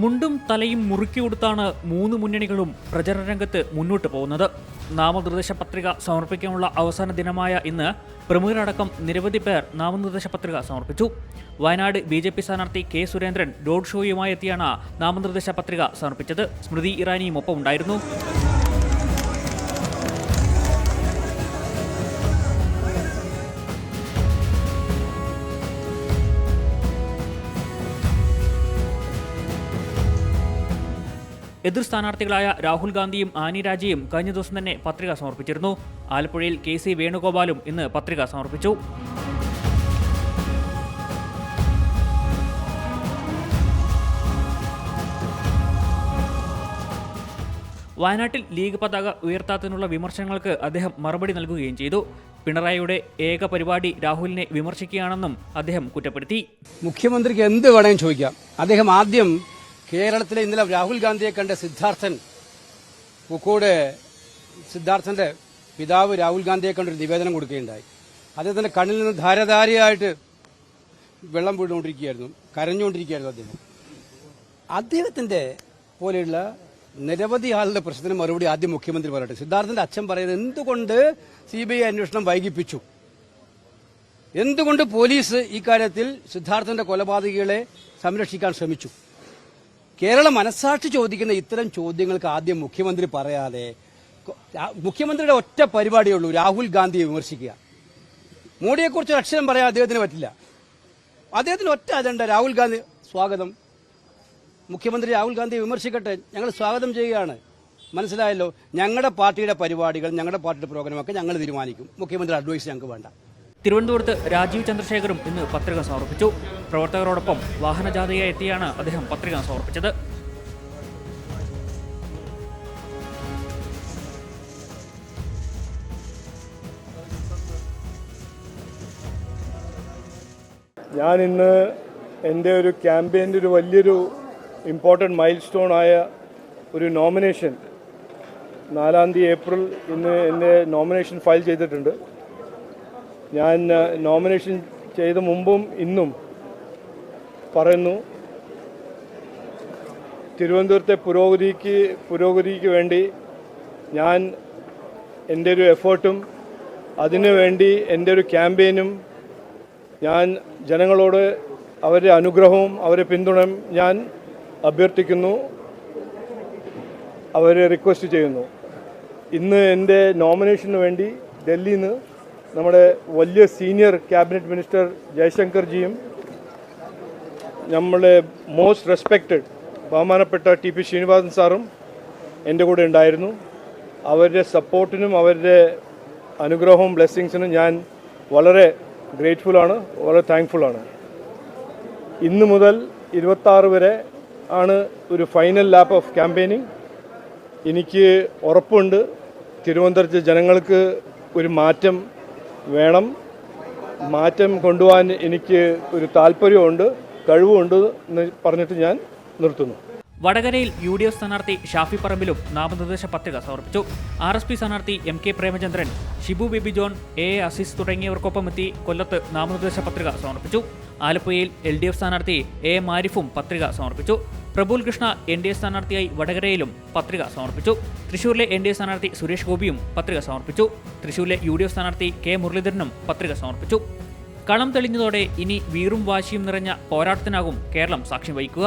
മുണ്ടും തലയും മുറുക്കി കൊടുത്താണ് മൂന്ന് മുന്നണികളും പ്രചരണ രംഗത്ത് മുന്നോട്ട് പോകുന്നത്. നാമനിർദ്ദേശ പത്രിക സമർപ്പിക്കാനുള്ള അവസാന ദിനമായ ഇന്ന് പ്രമുഖരടക്കം നിരവധി പേർ നാമനിർദ്ദേശ പത്രിക സമർപ്പിച്ചു. വയനാട് ബി ജെ പി സ്ഥാനാർത്ഥി കെ സുരേന്ദ്രൻ റോഡ് ഷോയുമായി എത്തിയാണ് നാമനിർദ്ദേശ പത്രിക സമർപ്പിച്ചത്. സ്മൃതി ഇറാനിയും ഒപ്പം എതിർ സ്ഥാനാർത്ഥികളായ രാഹുൽ ഗാന്ധിയും ആനി രാജയും കഴിഞ്ഞ ദിവസം തന്നെ പത്രിക സമർപ്പിച്ചിരുന്നു. ആലപ്പുഴയിൽ കെ സി വേണുഗോപാലും ഇന്ന് പത്രിക സമർപ്പിച്ചു. വയനാട്ടിൽ ലീഗ് പതാക ഉയർത്താത്തതിനുള്ള വിമർശനങ്ങൾക്ക് അദ്ദേഹം മറുപടി നൽകുകയും ചെയ്തു. പിണറായിയുടെ ഏക പരിപാടി രാഹുലിനെ വിമർശിക്കുകയാണെന്നും അദ്ദേഹം കുറ്റപ്പെടുത്തി. മുഖ്യമന്ത്രിക്ക് എന്ത് വേണമെങ്കിലും ചോദിക്കാം. അദ്ദേഹം ആദ്യം കേരളത്തിലെ ഇന്നലെ രാഹുൽ ഗാന്ധിയെ കണ്ട സിദ്ധാർത്ഥൻ പൂക്കോട് സിദ്ധാർത്ഥന്റെ പിതാവ് രാഹുൽ ഗാന്ധിയെ കണ്ടൊരു നിവേദനം കൊടുക്കുകയുണ്ടായി. അദ്ദേഹത്തിന്റെ കണ്ണിൽ നിന്ന് ധാരധാരയായിട്ട് വെള്ളം വീണുകൊണ്ടിരിക്കുകയായിരുന്നു കരഞ്ഞുകൊണ്ടിരിക്കുകയായിരുന്നു അദ്ദേഹം. അദ്ദേഹത്തിന്റെ പോലെയുള്ള നിരവധി ആളുടെ പ്രശ്നത്തിന് മറുപടി ആദ്യം മുഖ്യമന്ത്രി പറയട്ടെ. സിദ്ധാർത്ഥന്റെ അച്ഛൻ പറയുന്നത് എന്തുകൊണ്ട് സി ബി ഐ അന്വേഷണം വൈകിപ്പിച്ചു? എന്തുകൊണ്ട് പോലീസ് ഇക്കാര്യത്തിൽ സിദ്ധാർത്ഥന്റെ കൊലപാതകികളെ സംരക്ഷിക്കാൻ ശ്രമിച്ചു? കേരള മനസാക്ഷി ചോദിക്കുന്ന ഇത്തരം ചോദ്യങ്ങൾക്ക് ആദ്യം മുഖ്യമന്ത്രി പറയാതെ മുഖ്യമന്ത്രിയുടെ ഒറ്റ പരിപാടിയേ ഉള്ളൂ രാഹുൽ ഗാന്ധിയെ വിമർശിക്കുക. മോഡിയെക്കുറിച്ച് ഒരു അക്ഷരം പറയാൻ അദ്ദേഹത്തിന് പറ്റില്ല. അദ്ദേഹത്തിന് ഒറ്റ അജണ്ട രാഹുൽ ഗാന്ധി സ്വാഗതം. മുഖ്യമന്ത്രി രാഹുൽ ഗാന്ധിയെ വിമർശിക്കട്ടെ ഞങ്ങൾ സ്വാഗതം ചെയ്യുകയാണ്. മനസ്സിലായല്ലോ? ഞങ്ങളുടെ പാർട്ടിയുടെ പരിപാടികൾ ഞങ്ങളുടെ പാർട്ടിയുടെ പ്രോഗ്രാമൊക്കെ ഞങ്ങൾ തീരുമാനിക്കും. മുഖ്യമന്ത്രി അഡ്വൈസ് ഞങ്ങൾക്ക് വേണ്ട. തിരുവനന്തപുരത്ത് രാജീവ് ചന്ദ്രശേഖറും ഇന്ന് പത്രിക സമർപ്പിച്ചു. പ്രവർത്തകരോടൊപ്പം വാഹനജാഥയായി എത്തിയാണ് അദ്ദേഹം പത്രിക സമർപ്പിച്ചത്. ഞാൻ ഇന്ന് എന്റെ ഒരു ക്യാമ്പയിന്റെ ഒരു വലിയൊരു ഇമ്പോർട്ടന്റ് മൈൽ സ്റ്റോൺ ആയ ഒരു നോമിനേഷൻ നാലാം തീയതി ഏപ്രിൽ ഇന്ന് എന്റെ നോമിനേഷൻ ഫയൽ ചെയ്തിട്ടുണ്ട്. ഞാൻ നോമിനേഷൻ ചെയ്ത മുമ്പും ഇന്നും പറയുന്നു തിരുവനന്തപുരത്തെ പുരോഗതിക്ക് പുരോഗതിക്ക് വേണ്ടി ഞാൻ എന്റെ ഒരു എഫേർട്ടും അതിനുവേണ്ടി എന്റെ ഒരു ക്യാമ്പയിനും ഞാൻ ജനങ്ങളോട് അവരുടെ അനുഗ്രഹവും അവരെ പിന്തുണയും ഞാൻ അഭ്യർത്ഥിക്കുന്നു അവരെ റിക്വസ്റ്റ് ചെയ്യുന്നു. ഇന്ന് എന്റെ നോമിനേഷന് വേണ്ടി ഡൽഹിയിൽ നിന്ന് നമ്മുടെ വലിയ സീനിയർ ക്യാബിനറ്റ് മിനിസ്റ്റർ ജയശങ്കർജിയും നമ്മളെ മോസ്റ്റ് റെസ്പെക്റ്റഡ് ബഹുമാനപ്പെട്ട ടി പി ശ്രീനിവാസൻ സാറും എന്റെ കൂടെ ഉണ്ടായിരുന്നു. അവരുടെ സപ്പോർട്ടിനും അവരുടെ അനുഗ്രഹവും ബ്ലെസ്സിങ്സിനും ഞാൻ വളരെ ഗ്രേറ്റ്ഫുള്ളാണ് വളരെ താങ്ക്ഫുള്ളാണ് ഇന്ന് മുതൽ ഇരുപത്താറ് വരെ ആണ് ഒരു ഫൈനൽ ലാപ്പ് ഓഫ് ക്യാമ്പയിനിങ് എനിക്ക് ഉറപ്പുണ്ട്. തിരുവനന്തപുരത്തെ ജനങ്ങൾക്ക് ഒരു മാറ്റം വേണം. മാറ്റം കൊണ്ടുപോകാൻ എനിക്ക് ഒരു താല്പര്യമുണ്ട് കഴിവുമുണ്ട് എന്ന് പറഞ്ഞിട്ട് ഞാൻ നിർത്തുന്നു. വടകരയിൽ യു ഡി എഫ് സ്ഥാനാർത്ഥി ഷാഫി പറമ്പിലും നാമനിർദ്ദേശ പത്രിക സമർപ്പിച്ചു. ആർ എസ് പി സ്ഥാനാർത്ഥി M K Premachandran Shibu Baby John A A Azeez തുടങ്ങിയവർക്കൊപ്പമെത്തി കൊല്ലത്ത് നാമനിർദ്ദേശ പത്രിക സമർപ്പിച്ചു. ആലപ്പുഴയിൽ എൽ ഡി എഫ് സ്ഥാനാർത്ഥി എ മാരിഫും പത്രിക സമർപ്പിച്ചു. Praful Krishna N D A സ്ഥാനാർത്ഥിയായി വടകരയിലും പത്രിക സമർപ്പിച്ചു. തൃശൂരിലെ എൻ ഡി എ സ്ഥാനാർത്ഥി സുരേഷ് ഗോപിയും പത്രിക സമർപ്പിച്ചു. തൃശൂരിലെ യു ഡി എഫ് സ്ഥാനാർത്ഥി കെ മുരളീധരനും പത്രിക സമർപ്പിച്ചു. കളം തെളിഞ്ഞതോടെ ഇനി വീറും വാശിയും നിറഞ്ഞ പോരാട്ടത്തിനാകും കേരളം സാക്ഷ്യം വഹിക്കുക.